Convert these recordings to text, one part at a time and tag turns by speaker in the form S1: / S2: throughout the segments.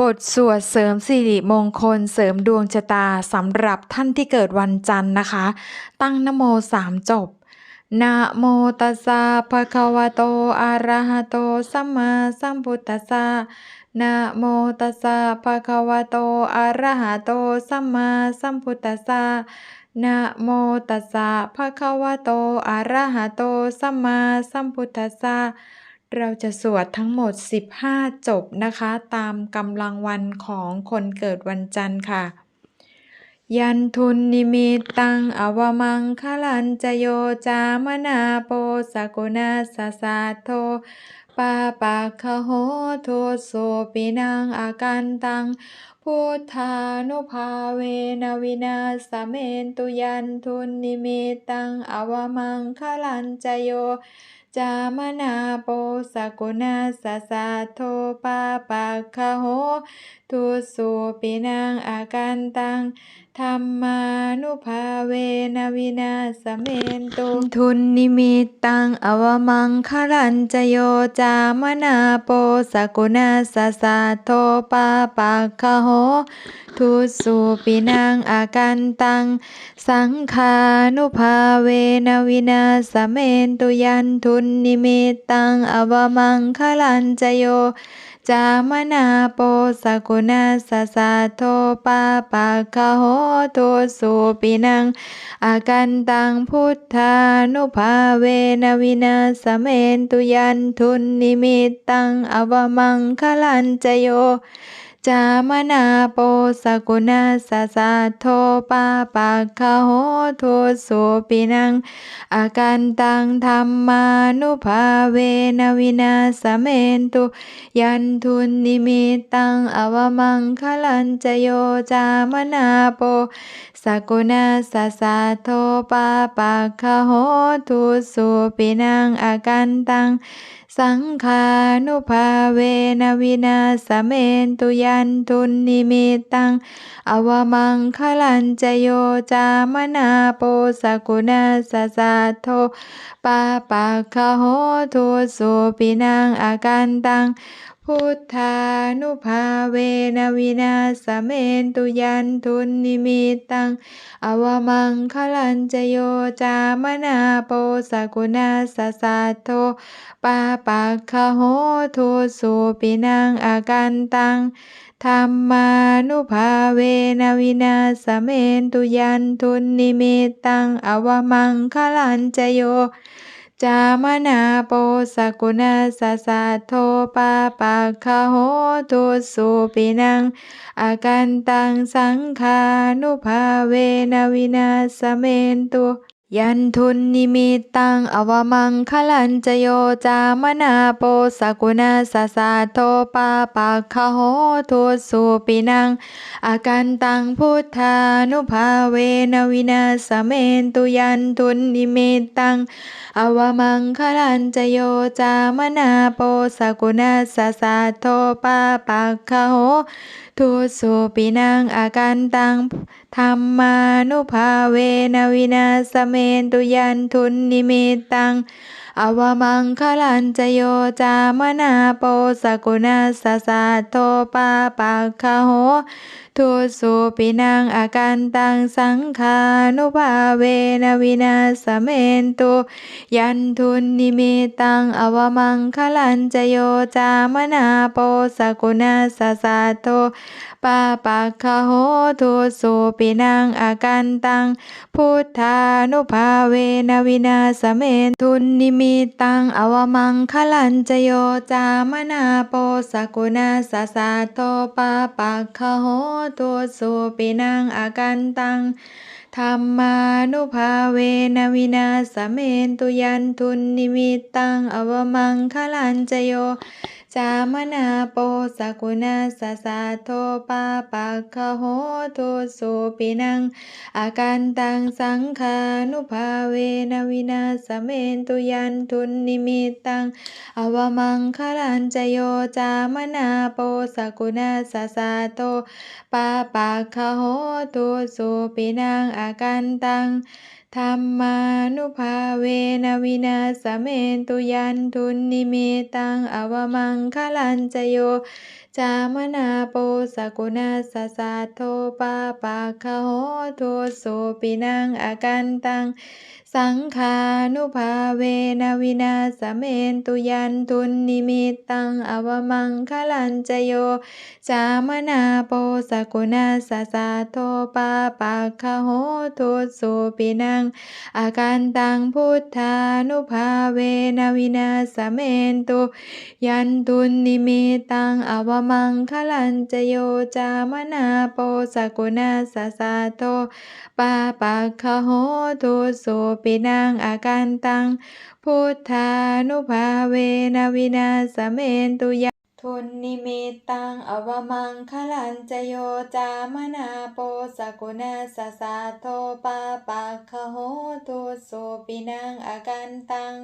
S1: บทสวดเสริมสิริมงคลเสริมดวงชะตาสำหรับท่านที่เกิดวันจันทร์นะคะ ตั้งนโมสามจบนะโมตัสสะภะคะวะโตอะระหะโตสัมมาสัมพุทธัสสะนะโมตัสสะภะคะวะโตอะระหะโตสัมมาสัมพุทธัสสะนะโมตัสสะภะคะวะโตอะระหะโตสัมมาสัมพุทธัสสะ เราจะสวดทั้งหมด 15 จบนะคะ ตามกำลังวันของคนเกิดวันจันทร์ค่ะ ยันทุนนิมิตตังอวมังคลันจโยจามนาโปสกุณาสสาโทปาปาคโหโทโสปินังอากันตังพุทธานุภาเวนวินาสเมนตุยันทุนนิมิตตังอวมังคลันจโย จามนาโปสกุณาสสะโทปาปะคะโห ทุสุปินังอากันตัง ธรรมานุภาเวนวินาสเมนตุทุนนิมิตตังอวมังคลันจโยจามนาโปสกุณาสสาโทปาปาคะโห ทุสุปินังอากันตัง สังขานุภาเวนวินาสเมนตุยันทุนนิมิตตังอวมังคลันจโย จามนาโปสกุณาสสะโทปาปะคะโหตุสุปินังอากันตังพุทธานุภาเวนวินาสเมนตุยันทุนนิมิตตังอวมังคลันจโย จามนาโปสกุณาสสาโทปาปาคะโหทุสุปินังอากันตังธรรมานุภาเวนวินาสเมนตุ ยันทุนนิมิตตังอวมังคลันจโยจามนาโปสกุณาสสาโทปาปาคะโหทุสุปินังอากันตัง สังขานุภาเวนวินาสเมนตุยันทุนนิมิตัง อวมังคลันจโยจามนาโปสกุณาสสาโทปาปะคะโหทุสุปินังอากันตัง พุทธานุภาเวนะ วินาสเมนตุยันทุนนิมิตัง อวมังคลันจโยจามนาโปสกุณาสสาโทปาปาคะโหทุสุปินังอากันตังธรรมานุภาเวนะวินาสเมนตุยันทุนนิมิตตัง อวมังคลันจโย จามนาโปสกุณาสสะโทปาปาคาโหทุสุปินังอาการตังสังคานุภาเวนาวินาสเมนตุ ยันทุนนิมิตตังอวมังคลันจโยจามนาโปสกุณาสสาโทปาปาคะโหทุสุปินังอากันตังพุทธานุภาเวนวินาสเมนตุยันทุนนิมิตตังอวมังคลันจโยจามนาโปสกุณาสสาโทปาปาคะโหทุสุปินังอากันตัง ธรรมานุภาเวนะวินาสเมนตุยันทุนนิมิตตัง อวมังคลันจโยจามนาโปสกุณาสสาโทปาปาคะโหทุสุปินังอากันตังสังขานุภาเวนะวินาสเมนตุยันทุนนิมิตตังอวมังคลันจโยจามนาโปสกุณาสสาโท ปาปาคะโหทุสุปินังอากันตัง พุทธานุภาเวนวินาสเมนทุนนิมิตตังอวมังคลันจโยจามนาโปสกุณาสสาโทปาปาคะโหทุสุปินังอากันตังธรรมานุภาเวนวินาสเมนตุยันทุนนิมิตตังอวมังคลันจโย จามนาโปสกุณาสสาโทปาปาคะโหทุสุปินัง อากันตังสังขานุภาเวนวินาสเมนตุยันทุนนิมิตตัง อวมังคลันจโยจามนาโปสกุณาสสาโทปาปาคะโหทุสุปินังอากันตัง ธรรมานุภาเวนะวินาสเมนตุยันทุนนิมิตตังอวมังคลันจโย จามนาโปสกุณาสสะโทปาปาคะโหโทโสปินังอากันตัง สังขานุภาเวนะวินาสเมนตุยันทุนนิมิตตังอวมังคลัญจโย จามนาโปสกุณาสสะโทปาปะคะโหตุสุปินัง อาการตังพุทธานุภาเวนะวินาสเมนตุยันตุนนิมิตตังอวมังคลัญจโย จามนาโปสกุณาสสะโทปาปักขโหตุสุปนังอาการตัง พุทธานุภาเวนะ วินาสเมนตุยะทุนนิมิตตังอวมังคลัญจโยจามนาโปสกุณาสสะโทปาปักขโหตุสุปินังอาการตัง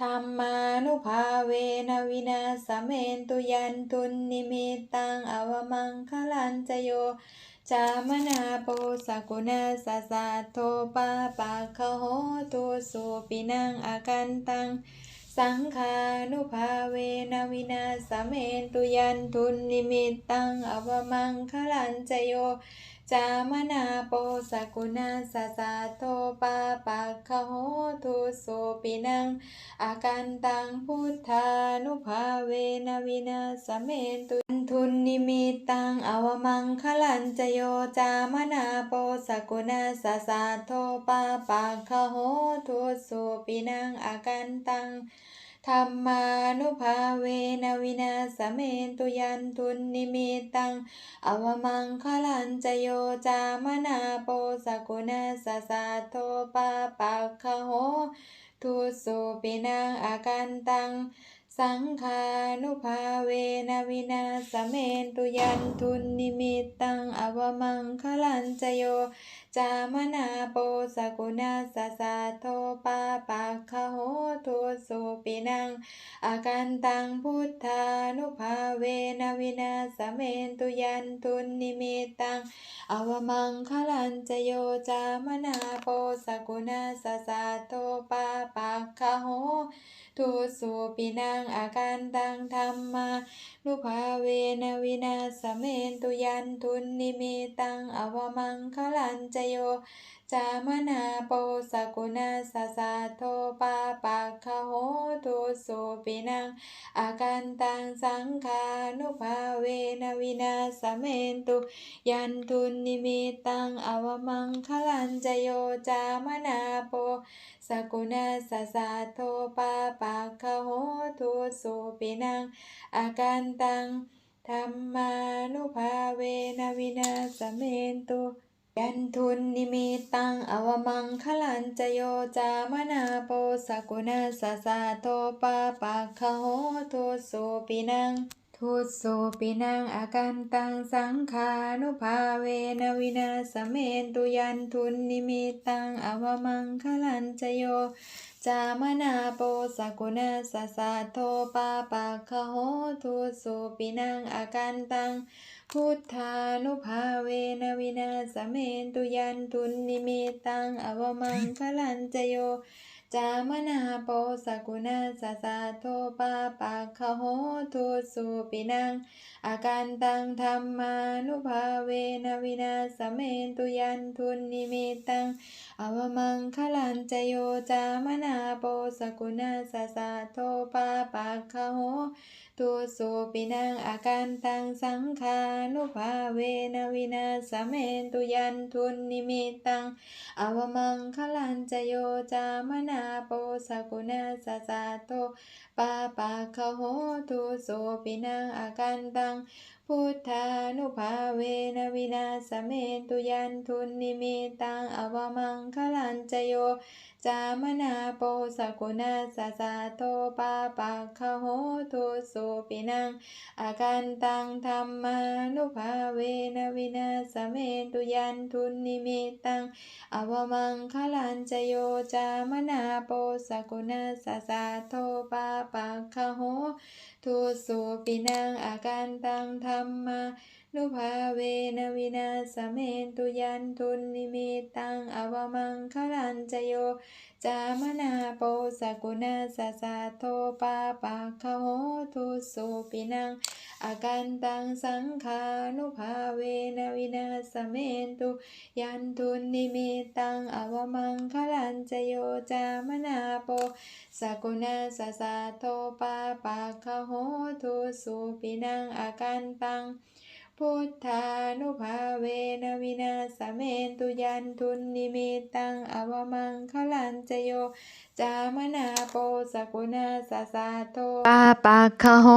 S1: ธรรมานุภาเวนะ วินาสเมนตุยันตุนนิมิตตังอวมังคลัญจโย จามนาโปสกุณาสสะโทปาปะคะโหตุสุปินังอากันตัง สังขานุภาเวนาวินาสเมนตุยันทุนนิมิตตังอวมังคลันจโย จามนาโปสกุณาสสะโทปาปะคะโหตุสุปินังอาการตังพุทธานุภาเวนวินาสเมนตุทุนนิมิตังอวมังคลัญจโยจามนาโปสกุณาสสะโทปาปะคะโหตุสุปินังอาการตัง ธรรมานุภาเวนะวินาสเมนตุยันทุนนิมิตัง อวมังคลัญจโยจามนาโปสกุณาสสะโทปาปะคะโหทุสุปินังอากันตัง สังขานุภาเวนะวินาสเมนตุยันทุนนิมิตัง อวมังคลัญจโย จามนาโปสกุณาสสะโทปาปะคะโหทุสุปินังอาการตังพุทธานุภาเวนวินาสเมนตุยันทุนนิมิตังอวมังคลัญจโยจามนาโปสกุณาสสะโทปาปะคะโหทุสุปินังอาการตังธรรมานุภาเวนวินาสเมนตุยันทุนนิมิตังอวมังคลัญจโย จามนาโปสกุณาสสะโทปาปะคะโหทุสุปินังอาการตังสังขานุภาเวนวินาสเมนตุ ยันทุนนิมิตังอวมังคลัญจโย จามนาโปสกุณาสสะโทปาปะคะโหทุสุปินังอาการตังธรรมานุภาเวนะวินาสเมนตุ ยันทุนนิมิตัง อวมังคลันจโยจามนาโปสกุณาสสะโทปาปะคะโหทุสุปินัง ทุสุปินังอาการตังสังขานุภาเวนวินาสเมนตุยันทุนนิมิตัง อวมังคลันจโย จามนาโปสกุณาสสะโทปาปะคะโหทุสุปินังอาการตัง พุทธานุภาเวนวินาสเมนตุยันทุนนิมิตังอวมังคลันจโย จามนาโปสกุณาสสาโทปาปะคโหทุสุปินังอาการตังธรรมานุภาเวนวินาสเมนตุยันทุนนิมิตังอวมังคลันจโยจามนาโปสกุณาสสาโทปาปะคโหตุสุปินังอาการตังสังขานุภาเวนาวินาสเมนตุยันทุนนิมิตตัง อวมังคลัญจโยจามนาโปสกุณาสสะโตปาปะคโหตุสุปินังอาการตังพุทธานุภาเวนะ วินาสเมตุยันทุนนิมิตังอวมังคลัญจโย จามนาโปสกุณาสสะโทปาปะคะโหทุสุปินังอาการตังธรรมานุภาเวนะวินาสเมตุยันทุนนิมิตังอวมังคลัญจโย จามนาโปสกุณาสสะโทปาปะคะโห ทุสุปินังอาการตังธรรมานุภาเวนวินาสเมนตุยันทุนนิมิตังอวมังคลันจโย จามนาโปสกุณาสสะโทปาปะคะโหทุสุปินัง อากันตังสังขานุภาเวนะ วินาสเมนตุ ยันทุนนิมิตังอวมังคลันจโยจามนาโปสกุณาสสะโทปาปะคะโหทุสุปินังอากันตังพุทธานุภาเวนะวินาสเมนตุยันทุนนิมิตังอวมังคลันจโยจามนาโปสกุณาสสาโทปาปะคโห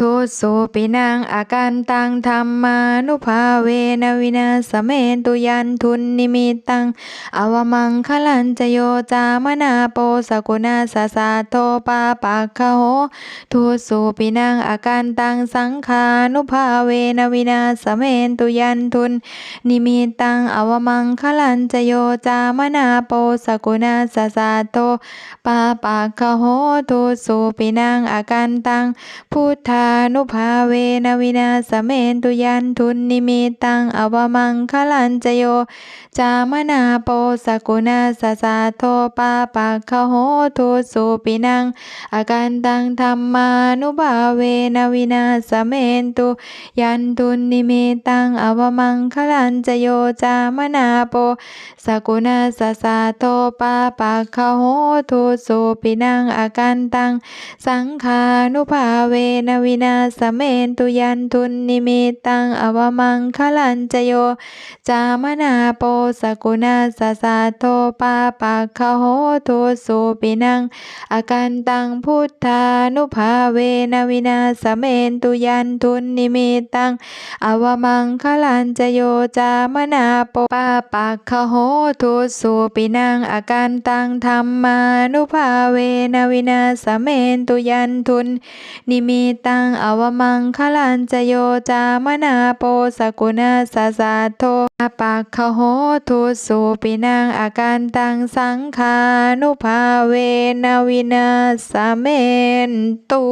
S1: ทุสุปินังอากันตังธรรมานุภาเวนวินาสเมนตุยันทุนนิมิตังอวมังคลันจโยจามนาโปสกุณาสสาโทปาปะคโหทุสุปินังอาการตังสังขานุภาเวนวินาสเมนตุยันทุนนิมิตังอวมังคลันจโยจามนาโปสกุณาสสาโตปาปะคะโหทุสุปินังอาการตังพุทธานุภาเวนวินาสเมนตุยันทุนนิมิตังอวมังคลันจโย จามนาโปสกุณาสสาโทปาปะคะโหทุสุปินังอาการตังธรรมานุภาเวนวินาสเมนตุยันตุนิเมตังอวมังคลันจโยจามนาโปสกุณาสสาโตปาปะคะโหทุสุปินังอาการตัง สังขานุภาเวนวินาสเมนตุยันทุนนิมิตังอวมังคลันจโย จามนาโปสกุณาสสาโทปาปะคะโหทุสุปินังอาการตังพุทธานุภาเวนวินาสเมนตุยันทุนนิมิตังอวมังคลันจโยจามนาโปปาปะคะโหทุสุปินังอาการตังธรรมานุภาเวนาวินาสเมนตุยันทุน นิมิตังอวมังคลันจโยจามนาโปสกุณาสสาโทปาปะคโหทุสุปินังอาการตังสังขานุภาเวนาวินาสเมนตุ